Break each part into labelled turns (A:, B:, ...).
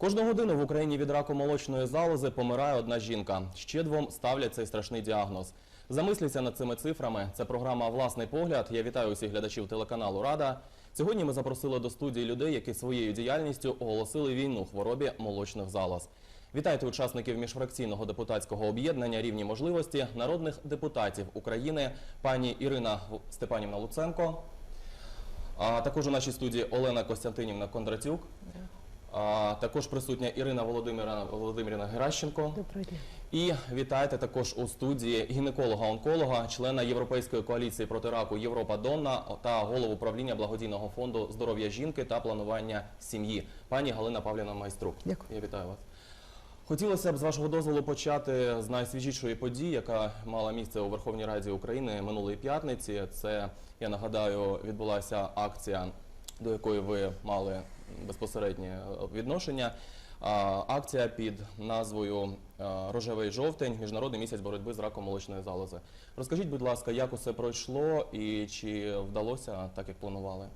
A: Кожну годину в Україні від раку молочної залози помирає одна жінка. Ще двом ставлять цей страшний діагноз. Замисліться над цими цифрами. Це програма Власний погляд. Я вітаю усіх глядачів телеканалу Рада. Сьогодні ми запросили до студії людей, які своєю діяльністю оголосили війну хворобі молочних залоз. Вітайте учасників міжфракційного депутатського об'єднання рівні можливості народних депутатів України, пані Ірина Степанівна Луценко, а також у нашій студії Олена Костянтинівна Кондратюк. А, також присутня Ірина Володимирівна, Володимирівна Геращенко.
B: Доброго дня.
A: І вітайте також у студії гінеколога-онколога, члена Європейської коаліції проти раку Європа Донна та голову правління благодійного фонду здоров'я жінки та планування сім'ї, пані Галина Павлівна Майструк.
B: Дякую.
A: Я вітаю вас. Хотілося б з вашого дозволу почати з найсвіжішої події, яка мала місце у Верховній Раді України минулої п'ятниці. Це я нагадаю, відбулася акція, до якої ви мали безпосереднє відношення. Акція під назвою Рожевий жовтень Міжнародний місяць боротьби з раком молочної залози. Розкажіть, будь ласка, як усе пройшло і чи вдалося так, як планували?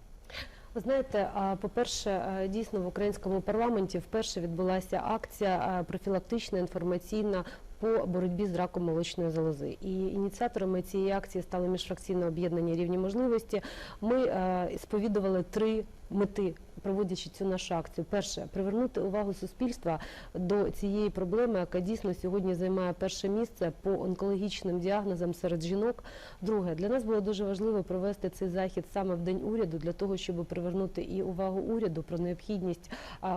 B: Ви знаєте, по-перше, дійсно в українському парламенті вперше відбулася акція профілактична інформаційна по боротьбі з раком молочної залози. І ініціаторами цієї акції стало міжфракційне об'єднання рівні можливості. Ми сповідували три мети. Проводячи цю нашу акцію, перше привернути увагу суспільства до цієї проблеми, яка дійсно сьогодні займає перше місце по онкологічним діагнозам серед жінок. Друге, для нас було дуже важливо провести цей захід саме в день уряду для того, щоб привернути і увагу уряду про необхідність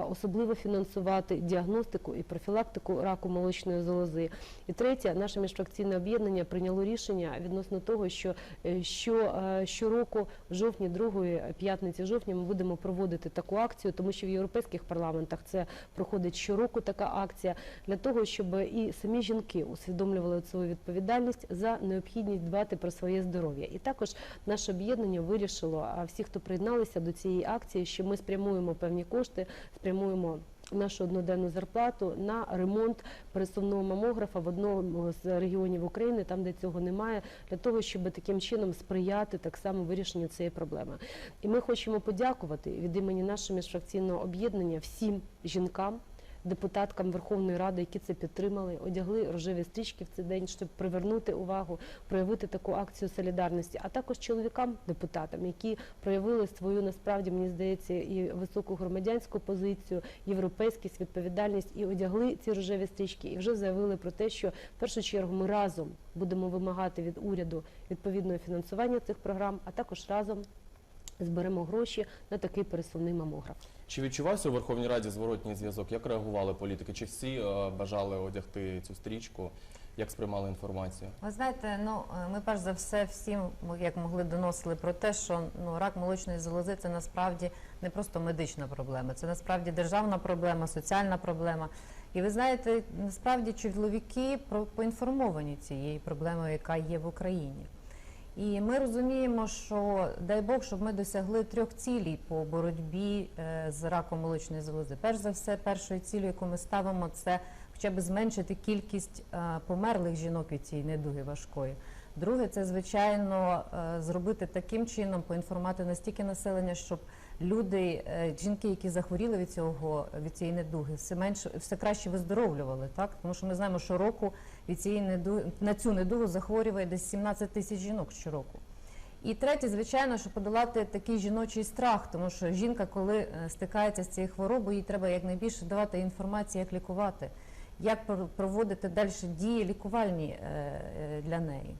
B: особливо фінансувати діагностику і профілактику раку молочної залози. І третє, наше міжфракційне об'єднання прийняло рішення відносно того, що е, е, щороку, в жовтні, другої п'ятниці жовтня, ми будемо проводити таку акцію, тому що в європейських парламентах це проходить щороку така акція для того, щоб і самі жінки усвідомлювали свою відповідальність за необхідність дбати про своє здоров'я. І також наше об'єднання вирішило, а всі, хто приєдналися до цієї акції, що ми спрямуємо певні кошти, спрямуємо. Нашу одноденну зарплату на ремонт пересувного мамографа в одному з регіонів України, там де цього немає, для того, щоб таким чином сприяти так само вирішенню цієї проблеми. І ми хочемо подякувати від імені нашого міжфракційного об'єднання всім жінкам. Депутаткам Верховної Ради, які це підтримали, одягли рожеві стрічки в цей день, щоб привернути увагу, проявити таку акцію солідарності, а також чоловікам, депутатам, які проявили свою насправді мені здається і високу громадянську позицію, європейськість, відповідальність і одягли ці рожеві стрічки, і вже заявили про те, що в першу чергу ми разом будемо вимагати від уряду відповідного фінансування цих програм, а також разом зберемо гроші на такий пересувний мамограф.
A: Чи відчувався у Верховній Раді зворотній зв'язок? Як реагували політики? Чи всі е, бажали одягти цю стрічку? Як сприймали інформацію?
C: Ви знаєте, ну е, ми перш за все всім, як могли, доносили про те, що ну рак молочної залози це насправді не просто медична проблема, це насправді державна проблема, соціальна проблема. І ви знаєте, насправді чоловіки про поінформовані цією проблемою, яка є в Україні. І ми розуміємо, що дай Бог, щоб ми досягли трьох цілей по боротьбі е, з раком молочної залози. Перш за все, першою цілею, яку ми ставимо, це хоча б зменшити кількість е, померлих жінок від цієї недуги важкої. Друге, це звичайно е, зробити таким чином, поінформувати настільки населення, щоб люди, жінки, які захворіли від цього від цієї недуги, все менше все краще виздоровлювали. Так тому що ми знаємо, що року від цієї недуги на цю недугу захворює десь 17 тисяч жінок щороку. І третє, звичайно, що подолати такий жіночий страх, тому що жінка, коли е, стикається з цією хворобою, їй треба якнайбільше давати інформацію, як лікувати, як пр- проводити далі дії лікувальні е, е, для неї.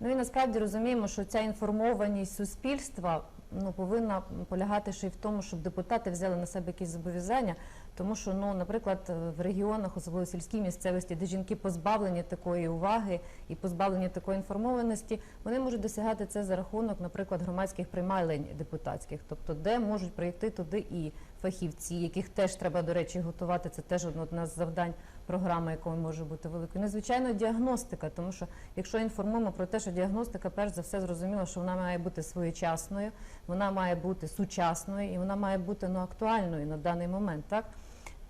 C: Ну і насправді розуміємо, що ця інформованість суспільства ну повинна полягати ще й в тому, щоб депутати взяли на себе якісь зобов'язання, тому що, ну, наприклад, в регіонах, особливо сільській місцевості, де жінки позбавлені такої уваги і позбавлені такої інформованості, вони можуть досягати це за рахунок, наприклад, громадських приймалень депутатських, тобто де можуть прийти туди і фахівці, яких теж треба, до речі, готувати. Це теж одне з завдань програми, якою може бути великою. Незвичайно діагностика, тому що якщо інформуємо про те, що діагностика, перш за все, зрозуміло, що вона має бути своєчасною, вона має бути сучасною і вона має бути ну, актуальною на даний момент, так?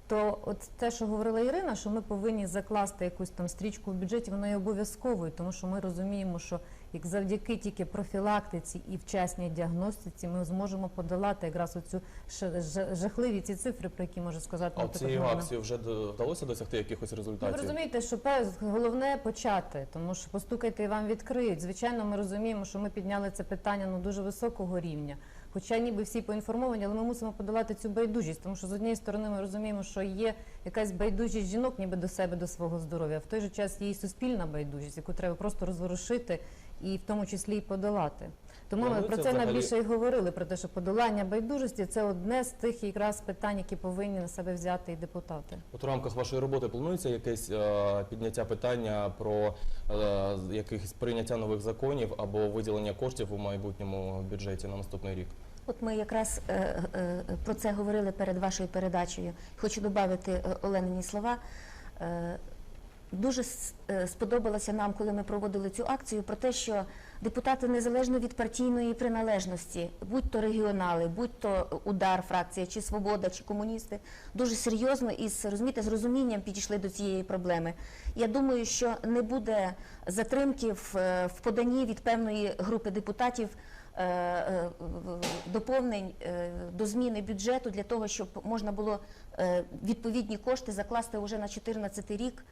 C: То от те, що говорила Ірина, що ми повинні закласти якусь там стрічку в бюджеті, вона є обов'язковою, тому що ми розуміємо, що як завдяки тільки профілактиці і вчасній діагностиці ми зможемо подолати якраз оцю жахливі ці цифри, про які може сказати
A: А цією акцією вже вдалося досягти якихось
C: Ну, ви
A: результатів?
C: розумієте, що головне почати, тому що постукайте і вам відкриють. Звичайно, ми розуміємо, що ми підняли це питання ну дуже високого рівня. Хоча ніби всі поінформовані, але ми мусимо подолати цю байдужість, тому що з однієї сторони ми розуміємо, що є якась байдужість жінок, ніби до себе, до свого здоров'я. а В той же час є і суспільна байдужість, яку треба просто розворушити і в тому числі і подолати. Тому ми про це
A: взагалі-
C: найбільше і говорили про те, що подолання байдужості це одне з тих якраз питань, які повинні на себе взяти і депутати.
A: От у рамках вашої роботи планується якесь е, підняття питання про е, якихось прийняття нових законів або виділення коштів у майбутньому бюджеті на наступний рік?
D: От ми якраз е, е, про це говорили перед вашою передачею. Хочу додати Оленині слова. Е, Дуже е, сподобалося нам, коли ми проводили цю акцію, про те, що депутати незалежно від партійної приналежності, будь-то регіонали, будь-то удар фракція, чи свобода, чи комуністи, дуже серйозно і розумієте, з розумінням підійшли до цієї проблеми. Я думаю, що не буде затримки в, е, в поданні від певної групи депутатів е, доповнень до зміни бюджету для того, щоб можна було відповідні кошти закласти вже на 2014 рік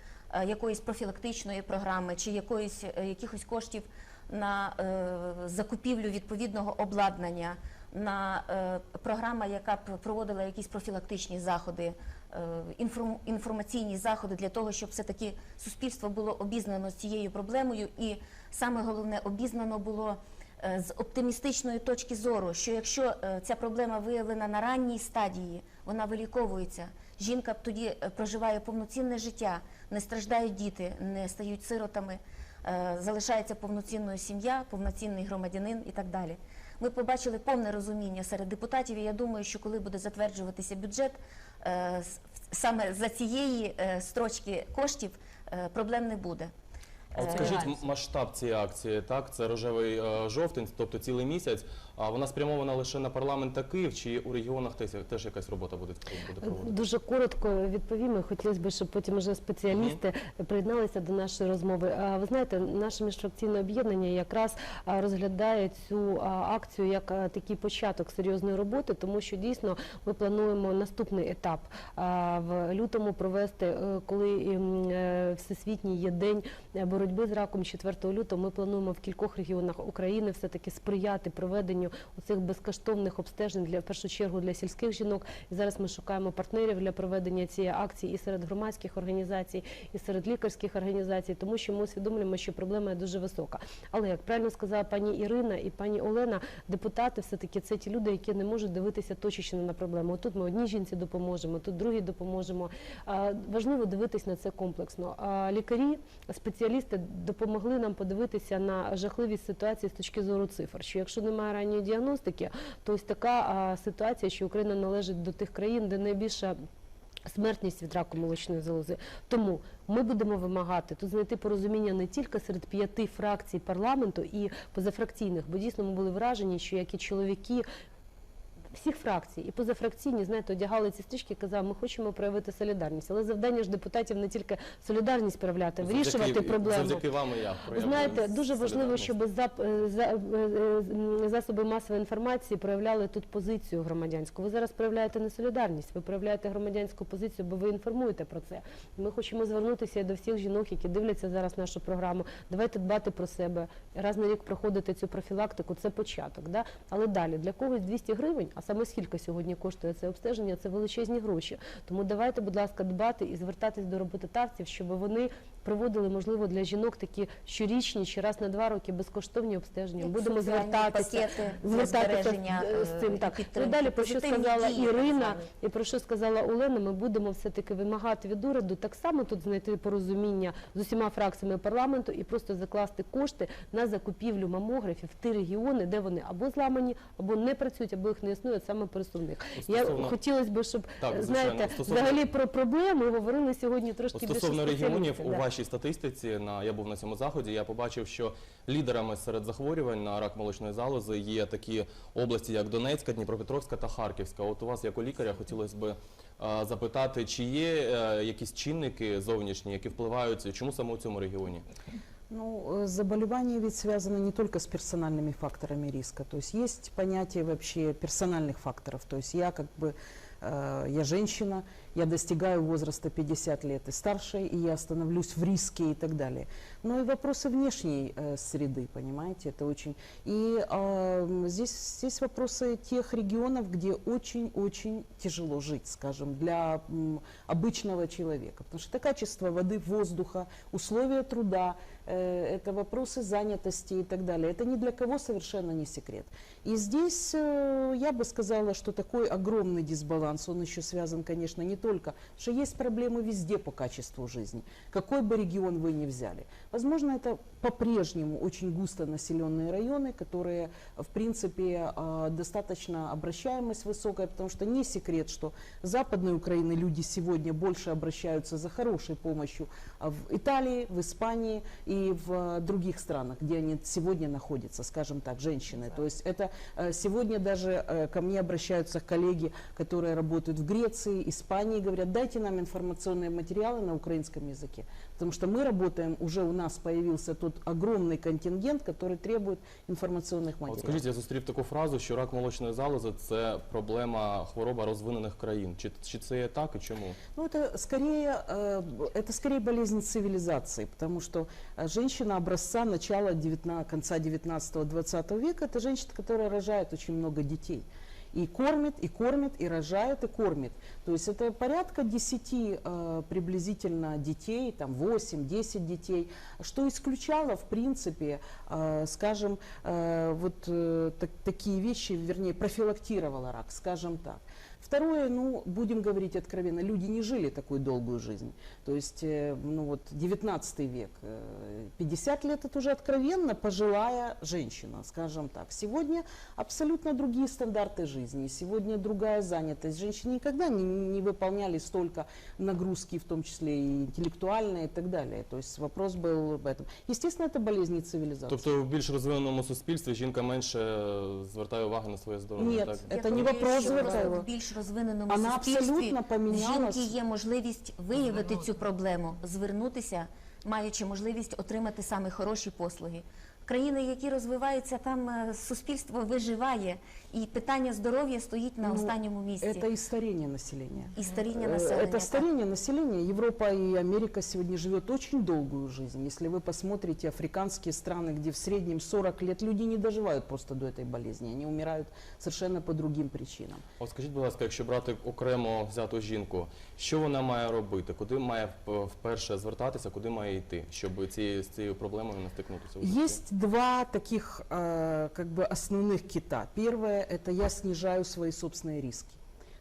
D: якоїсь профілактичної програми чи якоїсь е, якихось коштів на е, закупівлю відповідного обладнання, на е, програма, яка б проводила якісь профілактичні заходи, е, інформ- інформаційні заходи для того, щоб все таки суспільство було обізнано з цією проблемою, і саме головне обізнано було е, з оптимістичної точки зору, що якщо е, ця проблема виявлена на ранній стадії, вона виліковується. Жінка тоді е, проживає повноцінне життя, не страждають діти, не стають сиротами, е, залишається повноцінною сім'я, повноцінний громадянин і так далі. Ми побачили повне розуміння серед депутатів, і я думаю, що коли буде затверджуватися бюджет, е, саме за цієї е, строчки коштів проблем не буде.
A: А от скажіть масштаб цієї акції, так? Це рожевий жовтень, тобто цілий місяць. А вона спрямована лише на парламент та Київ, чи у регіонах теж, теж якась робота буде, буде проводитися?
B: Дуже коротко відповім. і Хотілося б, щоб потім вже спеціалісти приєдналися до нашої розмови. А, Ви знаєте, наше міжфракційне об'єднання якраз розглядає цю акцію як такий початок серйозної роботи, тому що дійсно ми плануємо наступний етап в лютому провести, е, коли ем, е, всесвітній є день боротьби з раком 4 лютого. Ми плануємо в кількох регіонах України все таки сприяти проведенню оцих безкоштовних обстежень для в першу чергу для сільських жінок. І зараз ми шукаємо партнерів для проведення цієї акції і серед громадських організацій, і серед лікарських організацій, тому що ми усвідомлюємо, що проблема є дуже висока. Але як правильно сказала пані Ірина і пані Олена, депутати все таки це ті люди, які не можуть дивитися точечно на проблему. Тут ми одній жінці допоможемо, тут другій допоможемо. Важливо дивитись на це комплексно. Лікарі, спеціалісти допомогли нам подивитися на жахливість ситуації з точки зору цифр. Що якщо немає ранньої діагностики, то ось така ситуація, що Україна належить до тих країн, де найбільша смертність від раку молочної залози. Тому ми будемо вимагати тут знайти порозуміння не тільки серед п'яти фракцій парламенту і позафракційних, бо дійсно ми були вражені, що як і чоловіки. Всіх фракцій і позафракційні, знаєте, одягали ці стрічки, і казали, ми хочемо проявити солідарність. Але завдання ж депутатів не тільки солідарність проявляти, вирішувати проблему.
A: Завдяки вам і я
B: знаєте, дуже важливо, щоб е, за- е, е, засоби масової інформації проявляли тут позицію громадянську. Ви зараз проявляєте не солідарність, ви проявляєте громадянську позицію, бо ви інформуєте про це. Ми хочемо звернутися до всіх жінок, які дивляться зараз нашу програму. Давайте дбати про себе. Раз на рік проходити цю профілактику це початок. Да? Але далі для когось 200 гривень, а саме скільки сьогодні коштує це обстеження, це величезні гроші. Тому давайте, будь ласка, дбати і звертатись до роботодавців, щоб вони проводили, можливо, для жінок такі щорічні чи раз на два роки безкоштовні обстеження. Будемо звертатися, звертатися з- цим.
D: е,
B: Так. Ну, далі про що сказала Ірина і про що сказала Олена, ми будемо все-таки вимагати від уряду так само тут знайти порозуміння з усіма фракціями парламенту і просто закласти кошти на закупівлю мамографів в ті регіони, де вони або зламані, або не працюють, або їх не існує саме пересувних. Я
A: Стосовно-
B: хотілося б, щоб
A: Так,
B: знаєте,
A: Стосовно-
B: взагалі про проблеми говорили сьогодні трошки більше
A: Стосовно регіонів,
B: спеціалісти,
A: у вашій статистиці, на я був на цьому заході, я побачив, що лідерами серед захворювань на рак молочної залози є такі області, як Донецька, Дніпропетровська та Харківська. От у вас, як у лікаря, хотілося б е, запитати, чи є е, якісь чинники зовнішні, які впливають, чому саме у цьому регіоні?
E: Ну, э, заболевание ведь связано не только с персональными факторами риска. То есть есть понятие вообще персональных факторов. То есть я как бы, э, я женщина, я достигаю возраста 50 лет и старше, и я становлюсь в риске и так далее. Но и вопросы внешней э, среды, понимаете, это очень... И э, здесь, здесь вопросы тех регионов, где очень-очень тяжело жить, скажем, для м, обычного человека. Потому что это качество воды, воздуха, условия труда, э, это вопросы занятости и так далее. Это ни для кого совершенно не секрет. И здесь э, я бы сказала, что такой огромный дисбаланс, он еще связан, конечно, не только, что есть проблемы везде по качеству жизни, какой бы регион вы ни взяли. Возможно, это по-прежнему очень густо населенные районы, которые, в принципе, э, достаточно обращаемость высокая, потому что не секрет, что Западной Украины люди сегодня больше обращаются за хорошей помощью а в Италии, в Испании и в э, других странах, где они сегодня находятся, скажем так, женщины. То есть это э, сегодня даже э, ко мне обращаются коллеги, которые работают в Греции, Испании, говорят, дайте нам информационные материалы на украинском языке, потому что мы работаем, уже у нас появился тот огромный контингент, который требует информационных
A: А От
E: материалов.
A: скажіть, я зустрів таку фразу, що рак молочної залози це проблема хвороба розвинених країн. Чи, чи це є так і чому?
E: Ну, это скорее, э, это скорее болезнь цивилизации, потому что э, женщина образца начала 19, конца 19-20 века, это женщина, которая рожает очень много детей. И кормит, и кормит, и рожает, и кормит. То есть это порядка 10 э, приблизительно детей, там 8-10 детей, что исключало, в принципе, э, скажем, э, вот э, так- такие вещи, вернее, профилактировало рак, скажем так. Второе, ну, будем говорить откровенно, люди не жили такую долгую жизнь. То есть, э, ну вот, 19 век, э, 50 лет это уже откровенно пожилая женщина, скажем так. Сегодня абсолютно другие стандарты жизни, сегодня другая занятость. Женщины никогда не, не выполняли столько нагрузки, в том числе и интеллектуальные и так далее. То есть вопрос был в этом. Естественно, это болезни цивилизации.
A: Тобто в більш розвиненому суспільстві жінка менше звертає увагу на своє здоров'я.
E: Ні,
A: так?
E: це
D: Я
E: не
D: думаю,
E: вопрос
D: що
E: звертаю.
D: Розвиненому
E: Вона
D: суспільстві
E: абсолютно помінялась.
D: жінки є можливість виявити цю проблему, звернутися, маючи можливість отримати саме хороші послуги Країни, які розвиваються, там е, суспільство виживає, і питання здоров'я стоїть на
E: Ну,
D: останньому місці.
E: Это и старение населения.
D: І старіння
E: Э,
D: населення.
E: Это
D: так.
E: старение населения. Европа и Америка сегодня живет очень долгую жизнь. Если вы посмотрите африканские страны, где в среднем 40 лет люди не доживают просто до этой болезни, они умирают совершенно по другим причинам.
A: От скажіть, будь ласка, якщо брати окремо взяту жінку, що вона має робити? Куди має вп- вперше звертатися, куди має йти, щоб цією з цією проблемою не стикнутися? у житті?
E: Есть два таких э, как бы основных кита. Первое – это я снижаю свои собственные риски.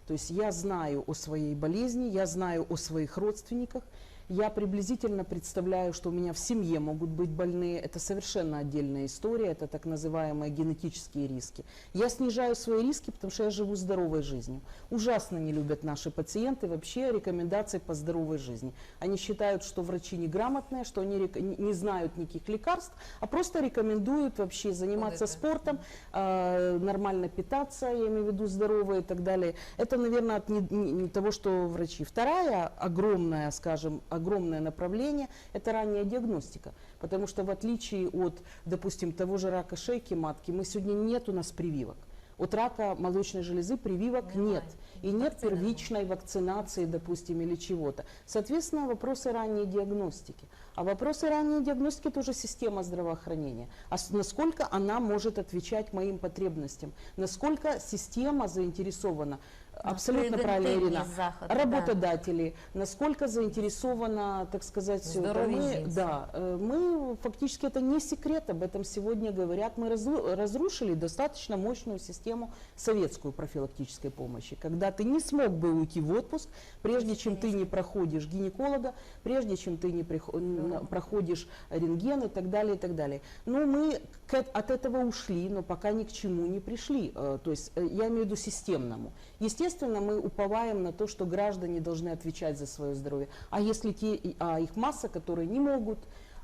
E: То есть я знаю о своей болезни, я знаю о своих родственниках, я приблизительно представляю, что у меня в семье могут быть больные. Это совершенно отдельная история, это так называемые генетические риски. Я снижаю свои риски, потому что я живу здоровой жизнью. Ужасно не любят наши пациенты вообще рекомендаций по здоровой жизни. Они считают, что врачи неграмотные, что они не знают никаких лекарств, а просто рекомендуют вообще заниматься
C: Ходите.
E: спортом, э, нормально питаться, я имею в виду здоровые и так далее. Это, наверное, от не- не- не того, что врачи. Вторая огромная, скажем, огромное направление – это ранняя диагностика. Потому что в отличие от, допустим, того же рака шейки матки, мы сегодня нет у нас прививок. От рака молочной железы прививок
C: Немає.
E: нет. И нет первичной вакцинации, допустим, или чего-то. Соответственно, вопросы ранней диагностики. А вопросы ранней диагностики – это уже система здравоохранения. А насколько она может отвечать моим потребностям? Насколько система заинтересована? Абсолютно правильно,
D: превентивні
E: Ирина.
D: заходи, да.
E: Работодатели, насколько заинтересована, так сказать,
C: Здоровье
E: мы,
C: жінці.
E: да, э, мы фактически это не секрет, об этом сегодня говорят. Мы разру- разрушили достаточно мощную систему советскую профилактической помощи, когда ты не смог бы уйти в отпуск, прежде чем ты не проходишь гинеколога, прежде чем ты не прихо- н- проходишь рентген и так далее, и так далее. Но мы к эт- от этого ушли, но пока ни к чему не пришли. Э, То есть э, я имею в виду системному. Естественно, мы уповаем на то, что граждане должны отвечать за свое здоровье. А если те, и- а их масса, которые не могут,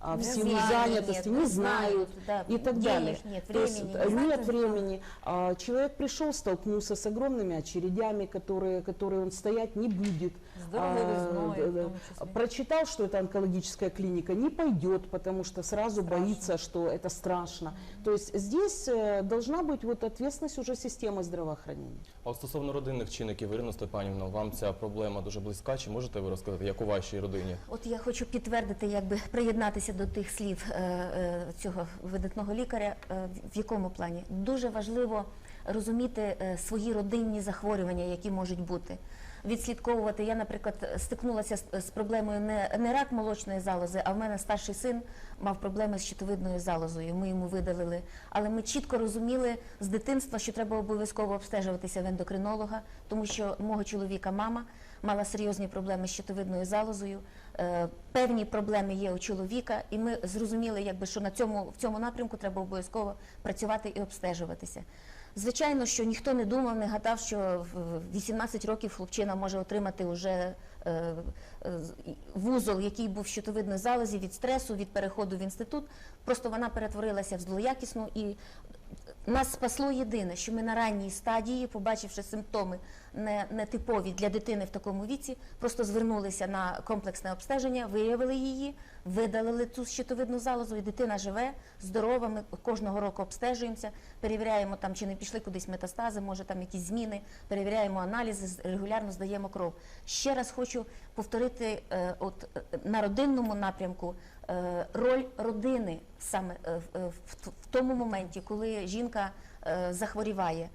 E: а, в
D: Не
E: силу
D: знаю,
E: занятости,
D: нет,
E: не
D: не
E: знают
D: знают, да,
E: и так
D: денег
E: далее.
D: нет,
E: То есть,
D: времени
E: э,
D: нет.
E: нет времени. А, Человек пришел, столкнулся с огромными очередями, которые, которые он стоять не будет.
C: З дороговизною,
E: А,
C: в
E: да,
C: тому
E: да.
C: числі.
E: Прочитал, что это онкологическая клиника, не пойдет, потому что сразу
C: Страшно.
E: боится, что это страшно. То есть здесь э, должна быть вот ответственность уже системы здравоохранения.
A: А от стосовно родинних чинників, Ірина Степанівна, вам ця проблема дуже близька. Чи можете ви розказати, як у вашій родині?
D: От я хочу підтвердити, якби приєднатися До тих слів е, е, цього видатного лікаря. Е, в якому плані дуже важливо розуміти свої родинні захворювання, які можуть бути. Відслідковувати. Я, наприклад, стикнулася з, проблемою не рак молочної залози, а в мене старший син мав проблеми з щитовидною залозою. Ми йому видалили. Але ми чітко розуміли з дитинства, що треба обов'язково обстежуватися в ендокринолога, тому що мого чоловіка мама мала серйозні проблеми з щитовидною залозою. Е, Певні проблеми є у чоловіка, і ми зрозуміли, якби що на цьому в цьому напрямку треба обов'язково працювати і обстежуватися. Звичайно, що ніхто не думав, не гадав, що в 18 років хлопчина може отримати уже е, е, вузол, який був в щитовидній залозі від стресу, від переходу в інститут. Просто вона перетворилася в злоякісну і нас спасло єдине, що ми на ранній стадії, побачивши симптоми не, не для дитини в такому віці, просто звернулися на комплексне обстеження, виявили її, видалили цю щитовидну залозу, і дитина живе, здорова. Ми кожного року обстежуємося, перевіряємо там, чи не пішли кудись метастази, може там якісь зміни, перевіряємо аналізи, регулярно здаємо кров. Ще раз хочу повторити, е, от е, на родинному напрямку роль родини саме е, в, е, в тому моменті, коли жінка е, захворіває,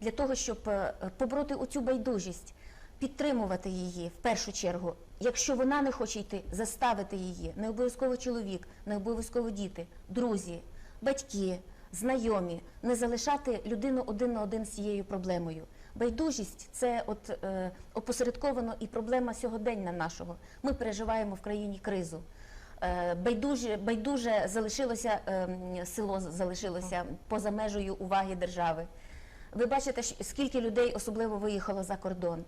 D: для того, щоб е, побороти оцю байдужість, підтримувати її в першу чергу. Якщо вона не хоче йти, заставити її, не обов'язково чоловік, не обов'язково діти, друзі, батьки, знайомі, не залишати людину один на один з цією проблемою. Байдужість це от е, опосередковано і проблема сьогодення нашого. Ми переживаємо в країні кризу. Е, Байдуже, байдуже залишилося ем, село залишилося поза межею уваги держави. Ви бачите, скільки людей особливо виїхало за кордон.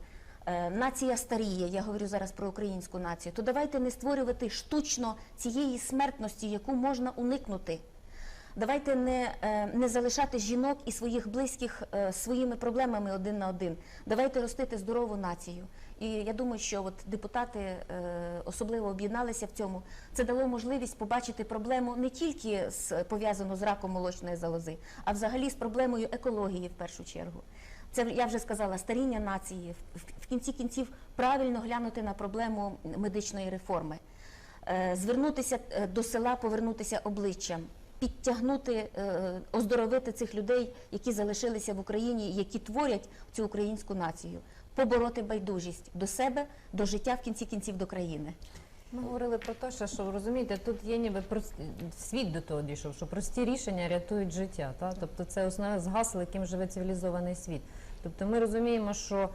D: Е, Нація старіє, я говорю зараз про українську націю. То давайте не створювати штучно цієї смертності, яку можна уникнути. Давайте не, е, не залишати жінок і своїх близьких е, своїми проблемами один на один. Давайте ростити здорову націю. І я думаю, що от депутати е, особливо об'єдналися в цьому. Це дало можливість побачити проблему не тільки з пов'язану з раком молочної залози, а взагалі з проблемою екології в першу чергу. Це я вже сказала старіння нації. В- кінці кінців правильно глянути на проблему медичної реформи, Е, звернутися е, до села, повернутися обличчям, підтягнути, оздоровити цих людей, які залишилися в Україні, які творять цю українську націю, побороти байдужість до себе, до життя в кінці кінців до країни.
C: Ми говорили про те, що, розумієте, тут є ніби прост... світ до того дійшов, що прості рішення рятують життя. Та? Тобто це основне згасло, яким живе цивілізований світ. Тобто ми розуміємо, що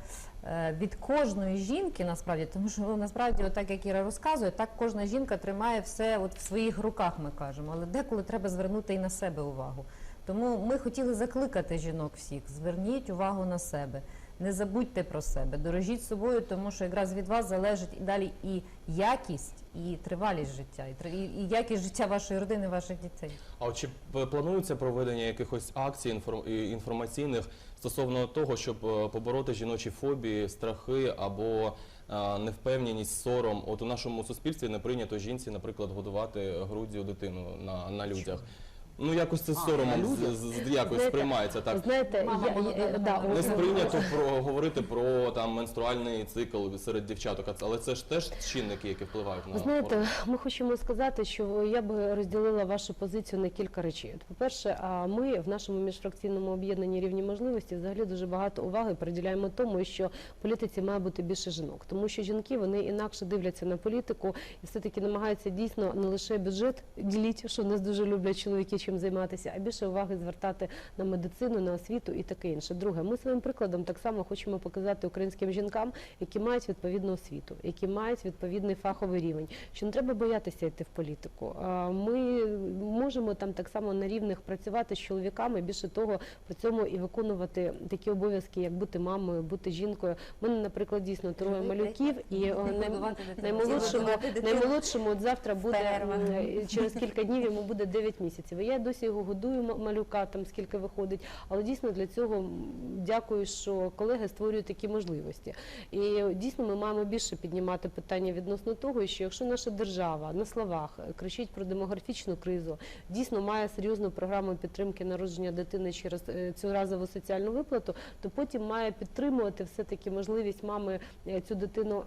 C: е, від кожної жінки насправді, тому що ну, насправді, отак як Іра розказує, так кожна жінка тримає все от в своїх руках, ми кажемо, але деколи треба звернути і на себе увагу. Тому ми хотіли закликати жінок всіх: зверніть увагу на себе. Не забудьте про себе, дорожіть собою, тому що якраз від вас залежить і далі і якість, і тривалість життя, і, і, якість життя вашої родини, ваших дітей.
A: А чи планується проведення якихось акцій інформ- інформаційних стосовно того, щоб е, побороти жіночі фобії, страхи або е, невпевненість, сором? От у нашому суспільстві не прийнято жінці, наприклад, годувати груддю дитину на, на людях. Ну якось це з соромом
E: на
A: з- з- якось
B: Знаєте,
A: сприймається так.
B: Знаєте,
C: Мама
B: я,
C: молода,
B: я,
C: не
B: да,
A: Не сприйнято про говорити про там менструальний цикл серед дівчаток, а це- але це ж теж чинники, які впливають на
B: Ви знаєте, ми хочемо сказати, що я би розділила вашу позицію на кілька речей. От, По-перше, а ми в нашому міжфракційному об'єднанні рівні можливості взагалі дуже багато уваги приділяємо тому, що в політиці має бути більше жінок, тому що жінки вони інакше дивляться на політику і все таки намагаються дійсно не лише бюджет діліть, що нас дуже люблять чоловіки чим займатися, а більше уваги звертати на медицину, на освіту і таке інше. Друге, ми своїм прикладом так само хочемо показати українським жінкам, які мають відповідну освіту, які мають відповідний фаховий рівень, що не треба боятися йти в політику. Ми можемо там так само на рівних працювати з чоловіками. Більше того, при цьому і виконувати такі обов'язки, як бути мамою, бути жінкою. У мене, наприклад, дійсно троє малюків, і е, наймолодшому, наймолодшому от завтра буде через кілька днів йому буде 9 місяців. І я досі його годую малюка, там скільки виходить. Але дійсно для цього дякую, що колеги створюють такі можливості. І дійсно ми маємо більше піднімати питання відносно того, що якщо наша держава на словах кричить про демографічну кризу, дійсно має серйозну програму підтримки народження дитини через е, цю разову соціальну виплату, то потім має підтримувати все таки можливість мами е, цю дитину.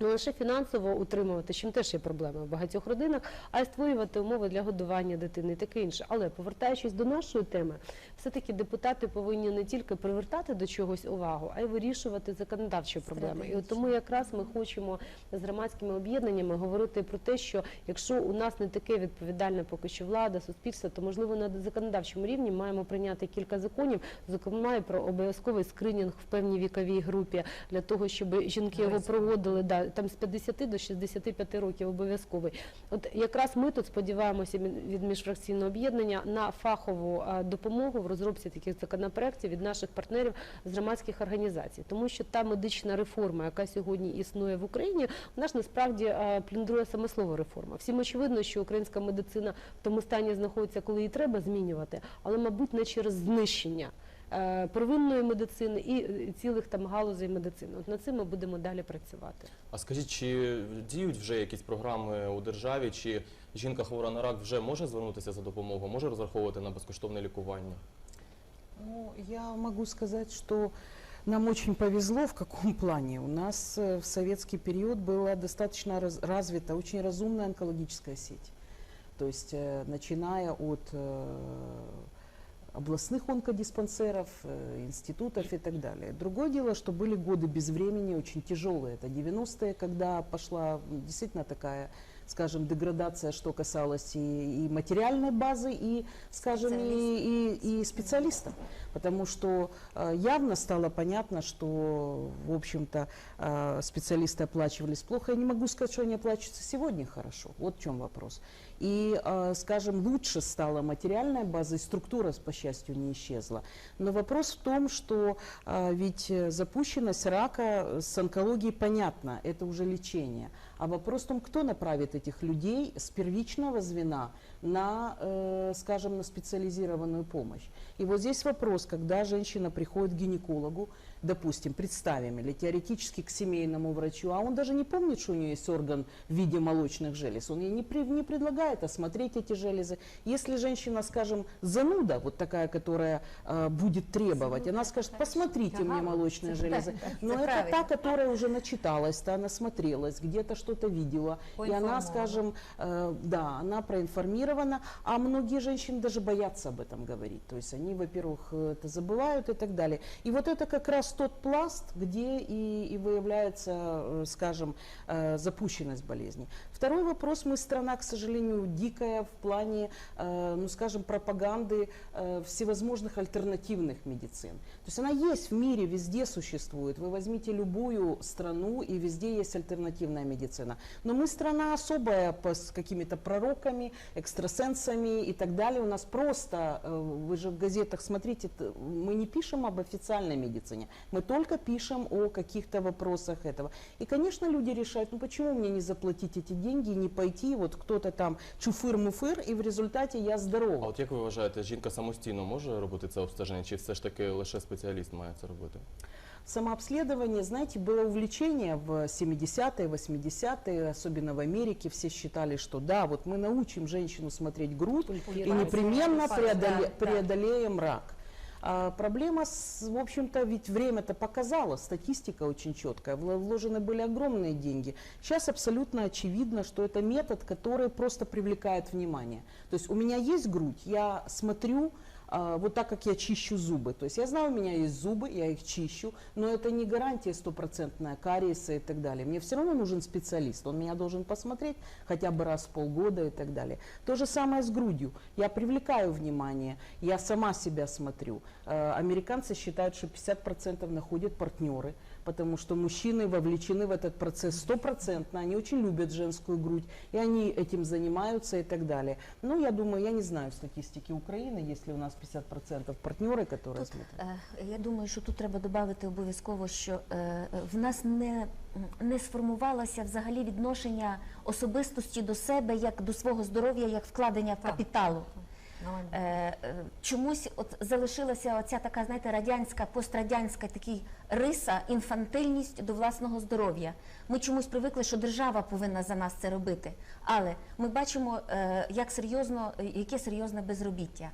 B: Не лише фінансово утримувати, з чим теж є проблеми в багатьох родинах, а й створювати умови для годування дитини і таке інше. Але повертаючись до нашої теми, все-таки депутати повинні не тільки привертати до чогось увагу, а й вирішувати законодавчі проблеми. І от тому якраз ми хочемо з громадськими об'єднаннями говорити про те, що якщо у нас не таке відповідальне поки що влада, суспільство, то можливо на законодавчому рівні маємо прийняти кілька законів, зокрема і про обов'язковий скринінг в певній віковій групі для того, щоб жінки його проводили да, там з 50 до 65 років обов'язковий. От якраз ми тут сподіваємося від міжфракційного об'єднання на фахову е, допомогу в розробці таких законопроєктів від наших партнерів з громадських організацій, тому що та медична реформа, яка сьогодні існує в Україні, вона ж насправді е, плюндрує саме слово реформа. Всім очевидно, що українська медицина в тому стані знаходиться, коли її треба змінювати, але мабуть не через знищення. е, Первинної медицини і е, цілих там галузей медицини. От над цим ми будемо далі працювати.
A: А скажіть, чи діють вже якісь програми у державі, чи жінка хвора на рак вже може звернутися за допомогою, може розраховувати на безкоштовне лікування?
E: Ну, я могу сказать, что нам очень повезло в каком плане. У нас э, в советский период была достаточно раз- развита очень разумная онкологическая сеть. То есть, э, начиная от э, областных онкодиспансеров, э, институтов и так далее. Другое дело, что были годы без времени, очень тяжелые. Это 90-е, когда пошла м, действительно такая, скажем, деградация, что касалось и, и материальной базы, и, скажем, и, и, и специалистов. Потому что э, явно стало понятно, что, в общем-то, э, специалисты оплачивались плохо. Я не могу сказать, что они оплачиваются сегодня хорошо. Вот в чем вопрос. И, э, скажем, лучше стала материальная база, и структура, по счастью, не исчезла. Но вопрос в том, что ведь запущенность рака с онкологией понятно, это уже лечение. А вопрос в том, кто направит этих людей с первичного звена на, э, скажем, на специализированную помощь. И вот здесь вопрос, когда женщина приходит к гинекологу, допустим, представим, или теоретически к семейному врачу, а он даже не помнит, что у нее есть орган в виде молочных желез, он ей не, при- не предлагает осмотреть эти железы. Если женщина, скажем, зануда, вот такая, которая э, будет требовать, она скажет, посмотрите мне молочные железы. Но это
C: правильно.
E: та, которая уже начиталась, та насмотрелась, где-то что-то видела. И она, скажем, э, да, она проинформирована, а многие женщины даже боятся об этом говорить. То есть они, во-первых, это забывают и так далее. И вот это как раз тот пласт, где и, и выявляется, э, скажем, э, запущенность болезни. Второй вопрос. Мы страна, к сожалению, дикая в плане, э, ну, скажем, пропаганды всевозможных альтернативных медицин. То есть она есть в мире, везде существует. Вы возьмите любую страну, и везде есть альтернативная медицина. Но мы страна особая по, с какими-то пророками, экстрасенсами и так далее. У нас просто, вы же в газетах смотрите, мы не пишем об официальной медицине, мы только пишем о каких-то вопросах этого. И, конечно, люди решают, ну почему мне не заплатить эти деньги, не пойти, вот кто-то там чуфыр-муфыр, и в результате я
A: А
E: здорова.
A: от як ви вважаєте, жінка самостійно може робити це обстеження, чи все ж таки лише спеціаліст має це робити?
E: Самообследование, знаете, было увлечение в 70-е, 80-е, особенно в Америке. Все считали, что да, вот мы научим женщину смотреть грудь и
B: Пульпировать.
E: непременно
C: Пульпировать,
E: преодоле-
C: да, да.
E: преодолеем рак. А проблема, с, в общем-то, ведь время-то показало, статистика очень четкая, вла- вложены были огромные деньги. Сейчас абсолютно очевидно, что это метод, который просто привлекает внимание. То есть у меня есть грудь, я смотрю, а, вот так как я чищу зубы. То есть я знаю, у меня есть зубы, я их чищу, но это не гарантия стопроцентная кариеса и так далее. Мне все равно нужен специалист, он меня должен посмотреть хотя бы раз в полгода и так далее. То же самое с грудью. Я привлекаю внимание, я сама себя смотрю. Э, Американцы считают, что 50% находят партнеры, потому что мужчины вовлечены в этот процесс стопроцентно, они очень любят женскую грудь, и они этим занимаются и так далее. Ну, я думаю, я не знаю статистики Украины, если у нас 50% партнеры, которые
D: Тут,
E: смотрят.
D: е, я думаю, що тут треба додати обов'язково, що е, в нас не, не сформувалося взагалі відношення особистості до себе як до свого здоров'я, як вкладення
C: Так.
D: капіталу. Е, е, чомусь от залишилася оця така, знаєте, радянська, пострадянська такий риса, інфантильність до власного здоров'я. Ми чомусь привикли, що держава повинна за нас це робити. Але ми бачимо, е, як серйозно, яке серйозне безробіття.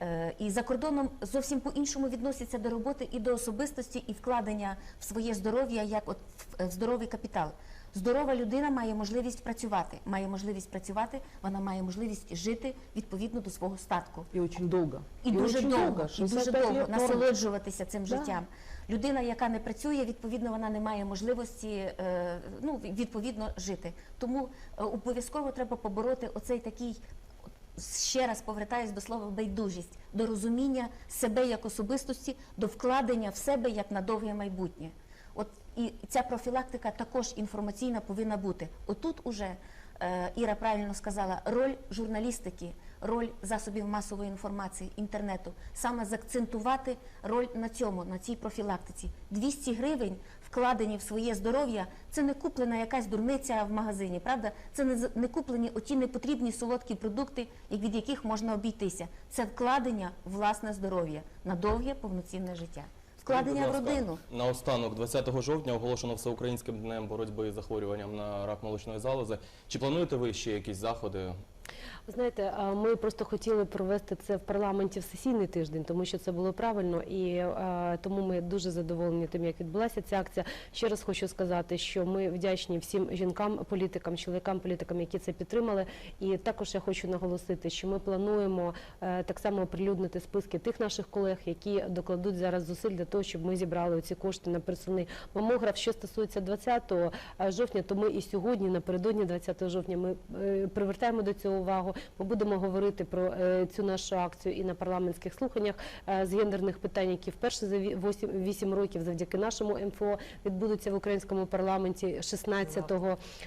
D: Е, І за кордоном зовсім по-іншому відносяться до роботи і до особистості, і вкладення в своє здоров'я як от в здоровий капітал. Здорова людина має можливість працювати. Має можливість працювати, вона має можливість жити відповідно до свого статку.
E: И очень долго.
D: І, дуже довго, і дуже довго насолоджуватися цим
E: Да.
D: життям. Людина, яка не працює, відповідно, вона не має можливості е, ну, відповідно жити. Тому е, обов'язково треба побороти оцей такий. Ще раз повертаюсь до слова байдужість, до розуміння себе як особистості, до вкладення в себе як на довге майбутнє. І ця профілактика також інформаційна повинна бути. Отут уже е, Іра правильно сказала, роль журналістики, роль засобів масової інформації, інтернету, саме закцентувати роль на цьому, на цій профілактиці. 200 гривень вкладені в своє здоров'я, це не куплена якась дурниця в магазині, правда? Це не куплені оті непотрібні солодкі продукти, від яких можна обійтися. Це вкладення власне здоров'я на довге повноцінне життя. Вкладення в родину.
A: Наостанок, 20 жовтня оголошено всеукраїнським днем боротьби з захворюванням на рак молочної залози. Чи плануєте ви ще якісь заходи?
B: Знаєте, ми просто хотіли провести це в парламенті в сесійний тиждень, тому що це було правильно, і е, тому ми дуже задоволені тим, як відбулася ця акція. Ще раз хочу сказати, що ми вдячні всім жінкам, політикам, чоловікам, політикам, які це підтримали. І також я хочу наголосити, що ми плануємо е, так само оприлюднити списки тих наших колег, які докладуть зараз зусиль для того, щоб ми зібрали ці кошти на персональний мамограф. Що стосується 20 жовтня, то ми і сьогодні, напередодні 20 жовтня, ми е, привертаємо до цього увагу. Ми будемо говорити про е, цю нашу акцію і на парламентських слуханнях е, з гендерних питань, які вперше за 8, років завдяки нашому МФО відбудуться в українському парламенті 16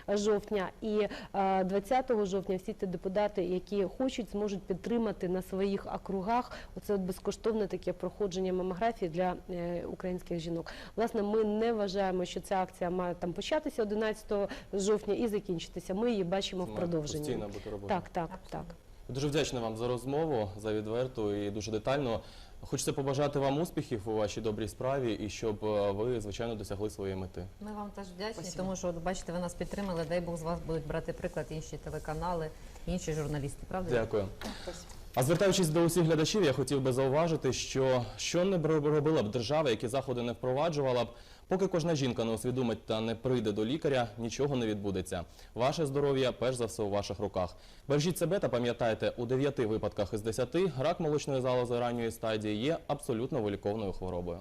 B: жовтня. І е, 20 жовтня всі ті депутати, які хочуть, зможуть підтримати на своїх округах оце от безкоштовне таке проходження мамографії для е, українських жінок. Власне, ми не вважаємо, що ця акція має там початися 11 жовтня і закінчитися. Ми її бачимо в продовженні. Так, так, так.
A: Дуже вдячний вам за розмову, за відверту і дуже детальну. Хочеться побажати вам успіхів у вашій добрій справі і щоб е, ви, звичайно, досягли своєї мети.
C: Ми вам теж вдячні,
E: Спасибо.
C: тому що бачите, ви нас підтримали. Дай Бог з вас будуть брати приклад інші телеканали, інші журналісти. Правда?
A: Дякую.
E: Спасибо.
A: А звертаючись до усіх глядачів, я хотів би зауважити, що що не робила б держава, які заходи не впроваджувала б, поки кожна жінка не усвідомить та не прийде до лікаря, нічого не відбудеться. Ваше здоров'я, перш за все, у ваших руках. Бережіть себе та пам'ятайте, у 9 випадках із 10 рак молочної залози ранньої стадії є абсолютно виліковною хворобою.